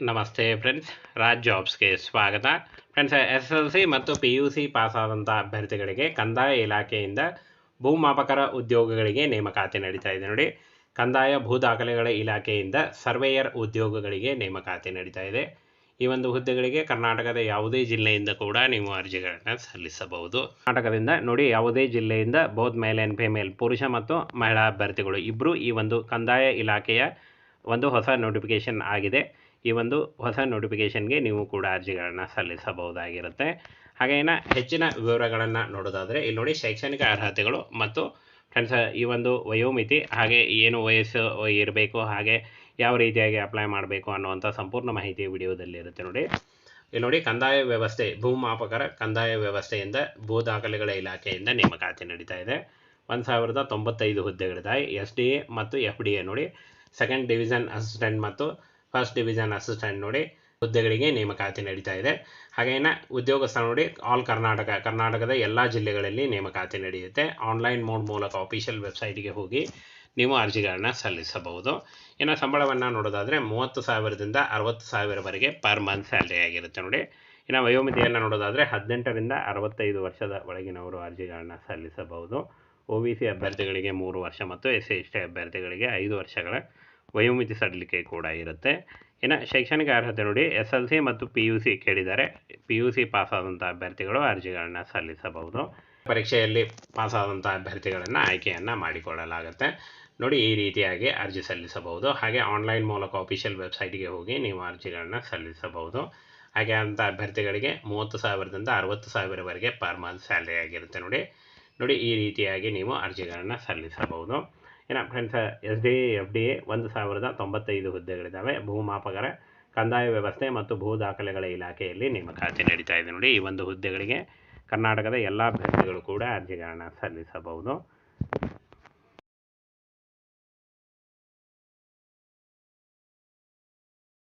ನಮಸ್ತೆ ಫ್ರೆಂಡ್ಸ್ ರಾಜ್ ಜಾಬ್ಸ್ಗೆ ಸ್ವಾಗತ. ಫ್ರೆಂಡ್ಸ್ ಎಸ್ ಎಲ್ ಸಿ ಮತ್ತು ಪಿ ಯು ಸಿ ಪಾಸಾದಂಥ ಅಭ್ಯರ್ಥಿಗಳಿಗೆ ಕಂದಾಯ ಇಲಾಖೆಯಿಂದ ಭೂಮಾಪಕರ ಉದ್ಯೋಗಗಳಿಗೆ ನೇಮಕಾತಿ ನಡೀತಾ ಇದೆ ನೋಡಿ. ಕಂದಾಯ ಭೂ ದಾಖಲೆಗಳ ಇಲಾಖೆಯಿಂದ ಸರ್ವೇಯರ್ ಉದ್ಯೋಗಗಳಿಗೆ ನೇಮಕಾತಿ ನಡೀತಾ ಇದೆ. ಈ ಒಂದು ಹುದ್ದೆಗಳಿಗೆ ಕರ್ನಾಟಕದ ಯಾವುದೇ ಜಿಲ್ಲೆಯಿಂದ ಕೂಡ ನೀವು ಅರ್ಜಿಗಳನ್ನು ಸಲ್ಲಿಸಬಹುದು. ಕರ್ನಾಟಕದಿಂದ ನೋಡಿ ಯಾವುದೇ ಜಿಲ್ಲೆಯಿಂದ ಬೌದ್ ಮೇಲ್ ಆ್ಯಂಡ್ ಫಿಮೇಲ್, ಪುರುಷ ಮತ್ತು ಮಹಿಳಾ ಅಭ್ಯರ್ಥಿಗಳು ಇಬ್ಬರು ಈ ಒಂದು ಕಂದಾಯ ಇಲಾಖೆಯ ಒಂದು ಹೊಸ ನೋಟಿಫಿಕೇಶನ್ ಆಗಿದೆ. ಈ ಒಂದು ಹೊಸ ನೋಟಿಫಿಕೇಷನ್ಗೆ ನೀವು ಕೂಡ ಅರ್ಜಿಗಳನ್ನು ಸಲ್ಲಿಸಬಹುದಾಗಿರುತ್ತೆ. ಹಾಗೇನ ಹೆಚ್ಚಿನ ವಿವರಗಳನ್ನು ನೋಡೋದಾದರೆ ಇಲ್ಲಿ ನೋಡಿ ಶೈಕ್ಷಣಿಕ ಅರ್ಹತೆಗಳು ಮತ್ತು ಫ್ರೆಂಡ್ಸ್ ಈ ಒಂದು ವಯೋಮಿತಿ ಹಾಗೆ ಏನು ವಯಸ್ಸು ಇರಬೇಕು, ಹಾಗೆ ಯಾವ ರೀತಿಯಾಗಿ ಅಪ್ಲೈ ಮಾಡಬೇಕು ಅನ್ನುವಂಥ ಸಂಪೂರ್ಣ ಮಾಹಿತಿ ವಿಡಿಯೋದಲ್ಲಿ ಇರುತ್ತೆ ನೋಡಿ. ಇಲ್ಲಿ ನೋಡಿ ಕಂದಾಯ ವ್ಯವಸ್ಥೆ, ಭೂಮಾಪಕರ ಕಂದಾಯ ವ್ಯವಸ್ಥೆಯಿಂದ ಭೂ ದಾಖಲೆಗಳ ಇಲಾಖೆಯಿಂದ ನೇಮಕಾತಿ ನಡೀತಾ ಇದೆ. ಒಂದು ಸಾವಿರದ ತೊಂಬತ್ತೈದು ಹುದ್ದೆಗಳಿದ್ದಾವೆ. ಎಸ್ ಡಿ ಎ ಮತ್ತು ಎಫ್ ಡಿ ಎ ನೋಡಿ. ಸೆಕೆಂಡ್ ಡಿವಿಷನ್ ಅಸಿಸ್ಟೆಂಟ್ ಮತ್ತು ಫಸ್ಟ್ ಡಿವಿಷನ್ ಅಸಿಸ್ಟೆಂಟ್ ನೋಡಿ ಹುದ್ದೆಗಳಿಗೆ ನೇಮಕಾತಿ ನಡೀತಾ ಇದೆ. ಹಾಗೇನ ಉದ್ಯೋಗಸ್ಥ ನೋಡಿ ಆಲ್ ಕರ್ನಾಟಕ ಕರ್ನಾಟಕದ ಎಲ್ಲ ಜಿಲ್ಲೆಗಳಲ್ಲಿ ನೇಮಕಾತಿ ನಡೆಯುತ್ತೆ. ಆನ್ಲೈನ್ ಮೋಡ್ ಮೂಲಕ ಅಫಿಷಿಯಲ್ ವೆಬ್ಸೈಟ್ಗೆ ಹೋಗಿ ನೀವು ಅರ್ಜಿಗಳನ್ನ ಸಲ್ಲಿಸಬಹುದು. ಇನ್ನು ಸಂಬಳವನ್ನು ನೋಡೋದಾದರೆ ಮೂವತ್ತು ಸಾವಿರದಿಂದ ಅರವತ್ತು ಸಾವಿರವರೆಗೆ ಪರ್ ಮಂತ್ ಸ್ಯಾಲ್ರಿ ಆಗಿರುತ್ತೆ ನೋಡಿ. ಇನ್ನು ವಯೋಮಿತಿಯನ್ನು ನೋಡೋದಾದರೆ ಹದಿನೆಂಟರಿಂದ ಅರವತ್ತೈದು ವರ್ಷದ ಒಳಗಿನವರು ಅರ್ಜಿಗಳನ್ನ ಸಲ್ಲಿಸಬಹುದು. ಒ ಬಿ ಸಿ ಅಭ್ಯರ್ಥಿಗಳಿಗೆ ಮೂರು ವರ್ಷ ಮತ್ತು ಎಸ್ ಸಿ ಎಸ್ ಟಿ ಅಭ್ಯರ್ಥಿಗಳಿಗೆ ಐದು ವರ್ಷಗಳ ವಯೋಮಿತಿ ಸಡಿಲಿಕೆ ಕೂಡ ಇರುತ್ತೆ. ಇನ್ನು ಶೈಕ್ಷಣಿಕ ಅರ್ಹತೆ ನೋಡಿ ಎಸ್ ಎಲ್ ಸಿ ಮತ್ತು ಪಿ ಯು ಸಿ ಕೇಳಿದ್ದಾರೆ. ಪಿ ಯು ಸಿ ಪಾಸಾದಂಥ ಅಭ್ಯರ್ಥಿಗಳು ಅರ್ಜಿಗಳನ್ನು ಸಲ್ಲಿಸಬಹುದು. ಪರೀಕ್ಷೆಯಲ್ಲಿ ಪಾಸಾದಂಥ ಅಭ್ಯರ್ಥಿಗಳನ್ನು ಆಯ್ಕೆಯನ್ನು ಮಾಡಿಕೊಳ್ಳಲಾಗುತ್ತೆ. ನೋಡಿ ಈ ರೀತಿಯಾಗಿ ಅರ್ಜಿ ಸಲ್ಲಿಸಬಹುದು. ಹಾಗೆ ಆನ್ಲೈನ್ ಮೂಲಕ ಅಫಿಷಿಯಲ್ ವೆಬ್ಸೈಟ್ಗೆ ಹೋಗಿ ನೀವು ಅರ್ಜಿಗಳನ್ನು ಸಲ್ಲಿಸಬಹುದು. ಹಾಗೆ ಅಂಥ ಅಭ್ಯರ್ಥಿಗಳಿಗೆ ಮೂವತ್ತು ಸಾವಿರದಿಂದ ಅರವತ್ತು ಸಾವಿರವರೆಗೆ ಪರ್ ಮಂತ್ ಸ್ಯಾಲ್ರಿ ಆಗಿರುತ್ತೆ ನೋಡಿ. ನೋಡಿ ಈ ರೀತಿಯಾಗಿ ನೀವು ಅರ್ಜಿಗಳನ್ನು ಸಲ್ಲಿಸಬಹುದು. ಇನ್ನು friends S D F D A ಒಂದು ಸಾವಿರದ ತೊಂಬತ್ತೈದು ಹುದ್ದೆಗಳಿದ್ದಾವೆ. ಭೂಮಾಪಕರ ಕಂದಾಯ ವ್ಯವಸ್ಥೆ ಮತ್ತು ಭೂ ದಾಖಲೆಗಳ ಇಲಾಖೆಯಲ್ಲಿ ನೇಮಕಾತಿ ನಡೀತಾ ಇದೆ ನೋಡಿ ಈ ಒಂದು ಹುದ್ದೆಗಳಿಗೆ ಕರ್ನಾಟಕದ ಎಲ್ಲ ಅಭ್ಯರ್ಥಿಗಳು ಕೂಡ ಅರ್ಜಿಗಳನ್ನು ಸಲ್ಲಿಸಬಹುದು.